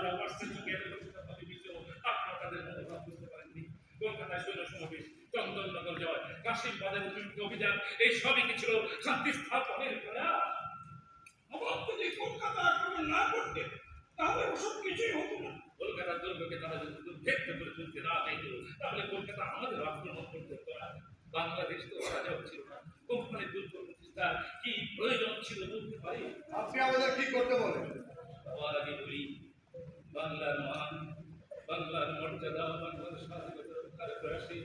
রাজাবার্ষের যুগে প্রতিষ্ঠাপতি বিষয় আপনারা তাদের মনোভাব বুঝতে পারেননি। কলকাতায় সৈন্য সমাবেশ চন্দননগর জয় কাশিম বাজার অতিরিক্ত অভিযান এই সবই কি ছিল শান্তি স্থাপনের প্রয়াস আমার যদি কলকাতা আক্রমণ না করতে তাহলে ওসব কিছুই হতো না। কলকাতার দুর্গকে তারা যদি দুর্ভেদ্য করে তুলতে না চাইত তাহলে কলকাতা আমাদের আক্রমণ করতে হতো না। বাংলাদেশ তো রাজা ছিল না। কোম্পানির দুর্গ প্রতিষ্ঠার কি প্রয়োজন ছিল বলতে পারি? আপনি আমাদের কি করতে বলেন? সবার আগে বলি বাংলার মান, বাংলার মর্যাদা, বাংলার স্বাধীনতা রক্ষার প্রয়াসে,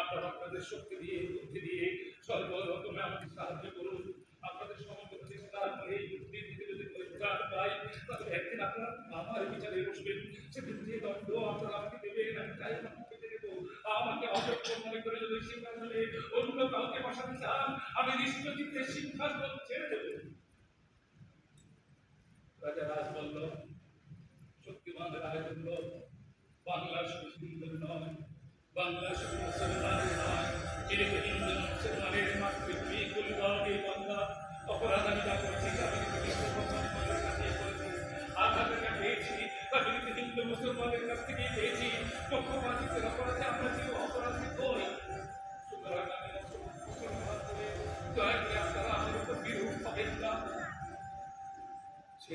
আপনারা আপনাদের শক্তি দিয়ে, বুদ্ধি দিয়ে সর্বরকমে আমাকে সাহায্য করুন। আপনাদের সমগ্র চেষ্টার পরে এই যদি পরিষ্কার পাই, তাহলে একদিন আপনারা আমার বিচারে বসবেন। সেদিন যে দণ্ড আপনারা আমাকে দেবেন, আমি চাই আমাকে অযোগ্য মনে করে যদি সিংহাসনে অন্য কাউকে বসাতে চান, আমি নিশ্চিত সিংহাসন ছেড়ে দেবো। রাজা রাজ বলল বাংলা শুধু সুন্দর নয়, বাংলা শুধু মুসলমানের নয় যেহেতু হিন্দু মুসলমানের মাতৃভূমি কুলবাগে বাংলা অপরাধ আমি যা করেছি হিন্দু মুসলমানের কাছ থেকেই পেয়েছি, পক্ষপাতিত্বের অপরাধে আমরা কেউ অপরাধী হই সুতরাং আমি মুসলমান করে দয়া করে আপনারা আমার উপর বিরূপ হবেন না। সে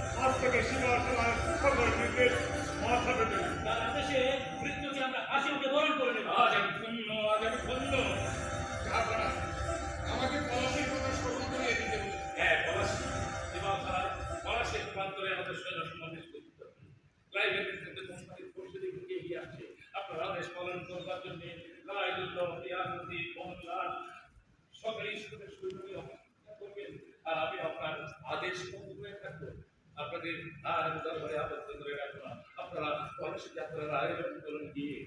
আজ থেকে সীমা সীমায় আমরা হাসি মুখে করে নেব ধন্য আজ আমি আমাকে হ্যাঁ পলাশি এবার তারা পলাশির প্রান্তরে আমাদের সৈন্য সমাবেশ করতে আপনার আদেশ পালন করবার জন্য রায়দুল্লাহ আপনার আদেশ আপনাদের আর দরবারে আবদ্ধ করে রাখব আপনারা পলাশি যাত্রার আয়োজন করুন গিয়ে।